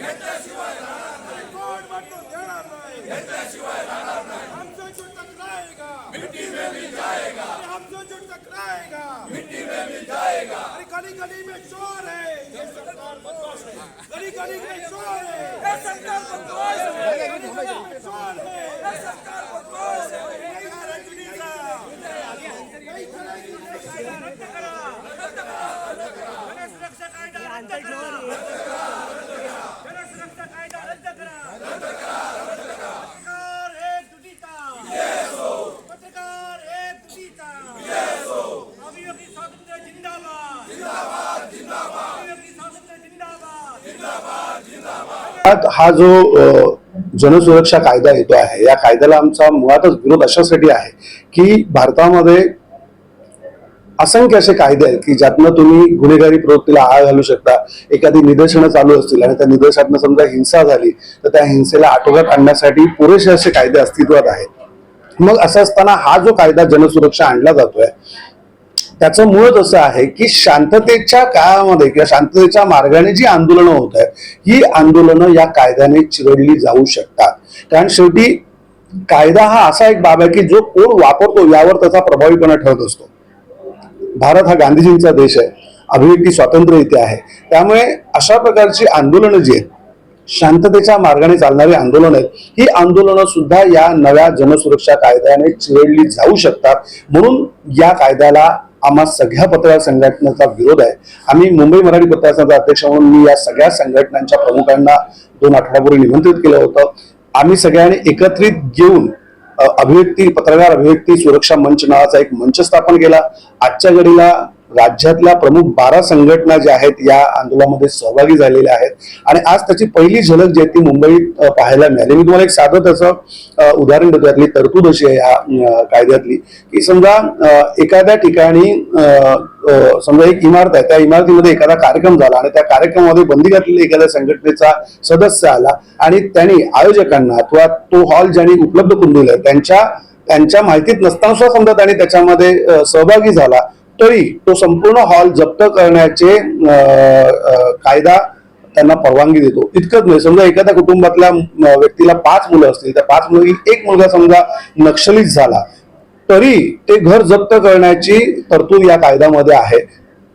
देणार नाही. कोण बंधून देणार नाही. हमसे जो टकराएगा अरे हमसे जो टकराएगा अरे गली गली में चोर है ये सरकार बदमाश है गली गली में चोर है ये सरकार बदमाश है गली गली में चोर है ये सरकार बदमाश है नहीं करेगी नहीं करेगी नहीं करेगी जनसुरक्षा कायदा रद्द करा जनसुरक्षा कायदा रद्द करा पत्रकार एक दुटीचा पत्रकार एक दुटीचा अभिव्यक्ती स्वातंत्र्य जिंदाबाद अभिव्यक्ती स्वातंत्र्य जिंदाबाद मुळात हा जो जनसुरक्षा कायदा येतो आहे या कायद्याला आमचा मुळातच विरोध अशासाठी आहे की भारतामध्ये असंख्य असे कायदे आहेत की ज्यातनं तुम्ही गुन्हेगारी प्रवृत्तीला आळ घालू शकता एखादी निदर्शनं चालू असतील आणि त्या निदर्शनातनं समजा हिंसा झाली तर त्या हिंसेला आटोक्यात आणण्यासाठी पुरेसे असे कायदे अस्तित्वात आहेत. मग असं असताना हा जो कायदा जनसुरक्षा आणला जातोय त्याचं मूळच असं आहे की शांततेच्या काळामध्ये किंवा शांततेच्या मार्गाने जी आंदोलनं होत आहेत ही आंदोलनं या कायद्याने चिरडली जाऊ शकतात. कारण शेवटी कायदा हा असा एक बाब आहे की जो कोण वापरतो यावर त्याचा प्रभावीपणा ठरत असतो. भारत हा गांधीजींचा देश आहे अभिव्यक्ती स्वातंत्र्य इथे आहे. त्यामुळे अशा प्रकारची आंदोलनं जी आहेत शांततेच्या मार्गाने चालणारी आंदोलन आहेत ही आंदोलनं सुद्धा या नव्या जनसुरक्षा कायद्याने चिरडली जाऊ शकतात. म्हणून या कायद्याला आम्हा सगळ्या पत्रकार संघटनेचा विरोध आहे. आम्ही मुंबई मराठी पत्रकार संघाचा अध्यक्ष म्हणून मी या सगळ्या संघटनांच्या प्रमुखांना दोन आठवड्यापूर्वी निमंत्रित केलं होतं. आम्ही सगळ्यांनी एकत्रित घेऊन अभिव्यक्ती पत्रकार अभिव्यक्ती सुरक्षा मंच नावाचा एक मंच स्थापन केला. आजच्या घडीला राज्यातल्या प्रमुख बारा संघटना ज्या आहेत या आंदोलनामध्ये सहभागी झालेल्या आहेत. आणि आज त्याची पहिली झलक जी आहे ती मुंबईत पाहायला मिळाली. मी तुम्हाला एक साधं त्याचं उदाहरण देतो. यातली तरतूद अशी आहे ह्या कायद्यातली. की समजा एखाद्या ठिकाणी समजा एक इमारत आहे. त्या इमारतीमध्ये एखादा कार्यक्रम झाला आणि त्या कार्यक्रमामध्ये बंदी घातलेल्या एखाद्या संघटनेचा सदस्य आला आणि त्यांनी आयोजकांना अथवा तो हॉल ज्यांनी उपलब्ध करून दिला त्यांच्या त्यांच्या माहितीत नसताना सुद्धा समजा त्यांनी त्याच्यामध्ये सहभागी झाला. तरी तो संपूर्ण हॉल जप्त करण्याचे कायदा त्यांना परवानगी देतो. इतकंच नाही. समजा एखाद्या कुटुंबातल्या व्यक्तीला पाच मुलं असतील त्या पाच मुलं एक मुलगा समजा नक्षलीच झाला तरी ते घर जप्त करण्याची तरतूद या कायद्यामध्ये आहे.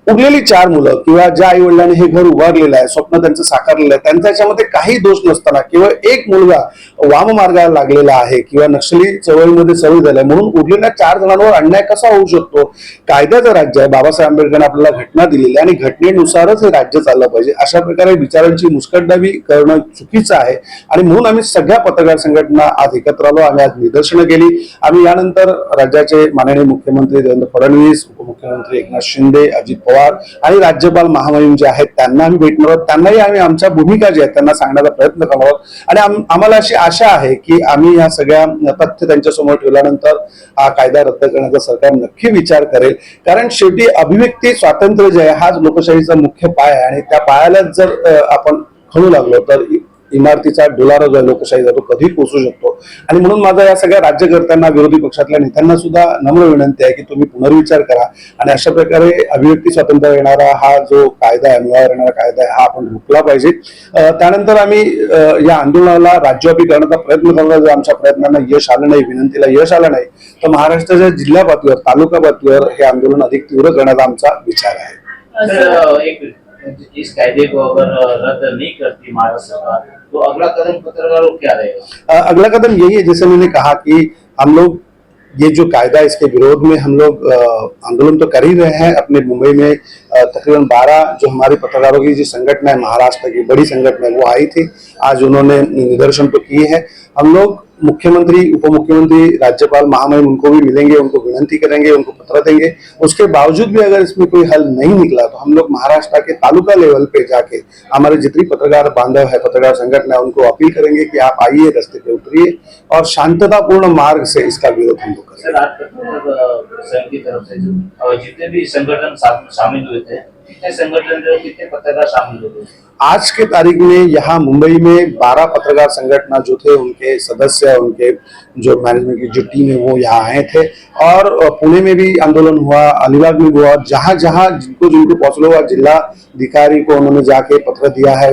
उरलेली चार मुलं किंवा ज्या आई वडिलांनी हे घर उभारलेलं आहे स्वप्न त्यांचं साकारलेलं आहे त्यांच्या याच्यामध्ये काही दोष नसताना किंवा एक मुलगा वाम मार्गाला लागलेला आहे किंवा नक्षली चळवळीमध्ये सवय झालाय म्हणून उरलेल्या चार जणांवर अन्याय कसा होऊ शकतो? कायद्याचं राज्य आहे बाबासाहेब आंबेडकरांनी आपल्याला घटना दिलेली आहे आणि घटनेनुसारच हे राज्य चाललं पाहिजे. अशा प्रकारे विचारांची मुस्कटदाबी करणं चुकीचं आहे आणि म्हणून आम्ही सगळ्या पत्रकार संघटना आज एकत्र आलो आम्ही आज निदर्शनं केली. आम्ही यानंतर राज्याचे माननीय मुख्यमंत्री देवेंद्र फडणवीस मुख्यमंत्री एकनाथ शिंदे अजित पवार आणि राज्यपाल महामहिम जे आहेत त्यांना आम्ही भेटणार आहोत त्यांनाही आम्ही आमच्या भूमिका ज्या आहेत त्यांना सांगण्याचा प्रयत्न करणार आहोत. आणि आम्हाला अशी आशा आहे की आम्ही या सगळ्या तथ्य त्यांच्यासमोर ठेवल्यानंतर हा कायदा रद्द करण्याचा सरकार नक्की विचार करेल. कारण शेवटी अभिव्यक्ती स्वातंत्र्य जे आहे हाच लोकशाहीचा मुख्य पाय आहे. आणि त्या पायालाच जर आपण खणू लागलो तर इमारतीचा डोलारा जो आहे लोकशाहीचा तो कधी पोचू शकतो. आणि म्हणून माझा या सगळ्या राज्यकर्त्यांना विरोधी पक्षातल्या नेत्यांना सुद्धा नम्र विनंती आहे की तुम्ही पुनर्विचार करा. आणि अशा प्रकारे अभिव्यक्ती स्वातंत्र्य येणारा हा जो कायदा आहे मुळावर येणारा कायदा आहे हा आपण रोखला पाहिजे. त्यानंतर आम्ही या आंदोलनाला राज्यव्यापी करण्याचा प्रयत्न करणार जर आमच्या प्रयत्नांना यश आलं नाही विनंतीला यश आलं नाही. तर महाराष्ट्राच्या जिल्हा पातळीवर तालुका पातळीवर हे आंदोलन अधिक तीव्र करण्याचा आमचा विचार आहे. सर एक इस कायदे को अगर रद्द नहीं करती महाराष्ट्र सरकार तो अगला कदम पत्रकारों क्या रहेगा? अगला कदम यही है, जैसे मैंने कहा कि हम लोग, ये जो कायदा इसके विरोध में हम लोग आंदोलन तो कर ही रहे हैं। अपने मुंबई में तकरीबन 12 जो हमारी पत्रकारों की जो संगठन है, महाराष्ट्र की बड़ी संगठन है, वो आई थी। आज उन्होंने निदर्शन तो किए हैं। हम लोग मुख्यमंत्री उप मुख्यमंत्री राज्यपाल महामहिम, उनको भी मिलेंगे, उनको विनती करेंगे, उनको पत्र देंगे। उसके बावजूद भी अगर इसमें कोई हल नहीं निकला तो हम लोग महाराष्ट्र के तालुका लेवल पे जाके हमारे जितनी पत्रकार बांधव है, पत्रकार संगठन है, उनको अपील करेंगे कि आप आइए, रस्ते पे उतरिए और शांततापूर्ण मार्ग से इसका विरोध हम लोग करेंगे। और जितने भी संगठन शामिल हुए थे कितने संगठन कितने पत्रकार शामिल हुए आज के तारीख में यहाँ मुंबई में 12 पत्रकार संगठन जो थे, उनके सदस्य उनके जो मैनेजमेंट की जो टीम है, वो यहाँ आए थे। और पुणे में भी आंदोलन हुआ, अलीबाग में हुआ। जहाँ जहाँ जिनको जिनको पहुँचना हुआ, जिला अधिकारी को उन्होंने जाके पत्र दिया है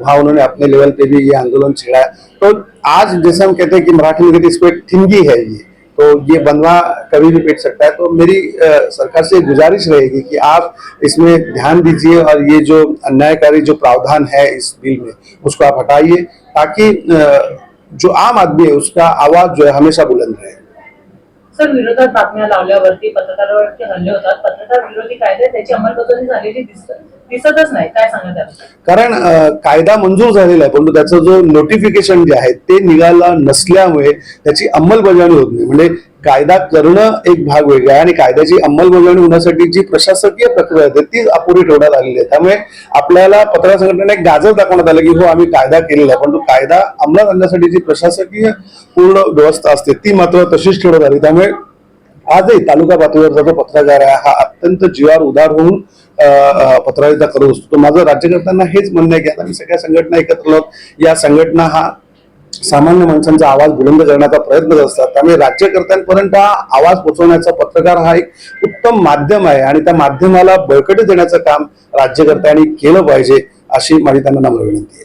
वहाँ उन्होंने अपने लेवल पे भी ये आंदोलन छेड़ा है। तो आज जैसे हम कहते हैं कि मराठी में कहते इसको एक थिंगी है ये। तो ये बनवा कभी भी पिट सकता है। तो मेरी सरकार से गुजारिश रहेगी कि आप इसमें ध्यान दीजिए और ये जो अन्यायकारी जो प्रावधान है इस बिल में, उसको आप हटाइए ताकि जो आम आदमी है उसका आवाज़ जो है हमेशा बुलंद रहे। सर विरोधात बातम्या लावल्यावरती पत्रकारावरती हल्ले होतात. पत्रकार विरोधी कायदे त्याची अंमलबजावणी झालेली दिसत दिसतच नाही. काय सांगत कारण कायदा मंजूर झालेला आहे परंतु त्याचं जो नोटिफिकेशन जे आहे ते निघाला नसल्यामुळे त्याची अंमलबजावणी होत नाही. म्हणजे कायदा करणं एक भाग वेगळा आहे आणि कायद्याची अंमलबजावणी होण्यासाठी जी प्रशासकीय प्रक्रिया आहे ती अपुरी ठेवण्यात आलेली आहे. त्यामुळे आपल्याला पत्रकार संघटनेने एक गाजर दाखवण्यात आलं की हो आम्ही कायदा केलेला आहे परंतु कायदा अंमलात आणण्यासाठी जी प्रशासकीय पूर्ण व्यवस्था असते ती मात्र तशीच ठेवण्यात आली. त्यामुळे आजही तालुका पातळीवरचा जो पत्रकार आहे हा अत्यंत जीवार उदार होऊन पत्रकारिता करत असतो. माझं राज्यकर्त्यांना हेच म्हणणं आहे की आता मी सगळ्या संघटना एकत्र आहोत. या संघटना हा सामान्य माणसांचा आवाज बुलंद करण्याचा प्रयत्न करत असतात. त्यामुळे राज्यकर्त्यांपर्यंत हा आवाज पोहोचवण्याचा पत्रकार हा एक उत्तम माध्यम आहे आणि त्या माध्यमाला बळकटी देण्याचं काम राज्यकर्त्यांनी केलं पाहिजे अशी माझी त्यांना नम्र विनंती आहे.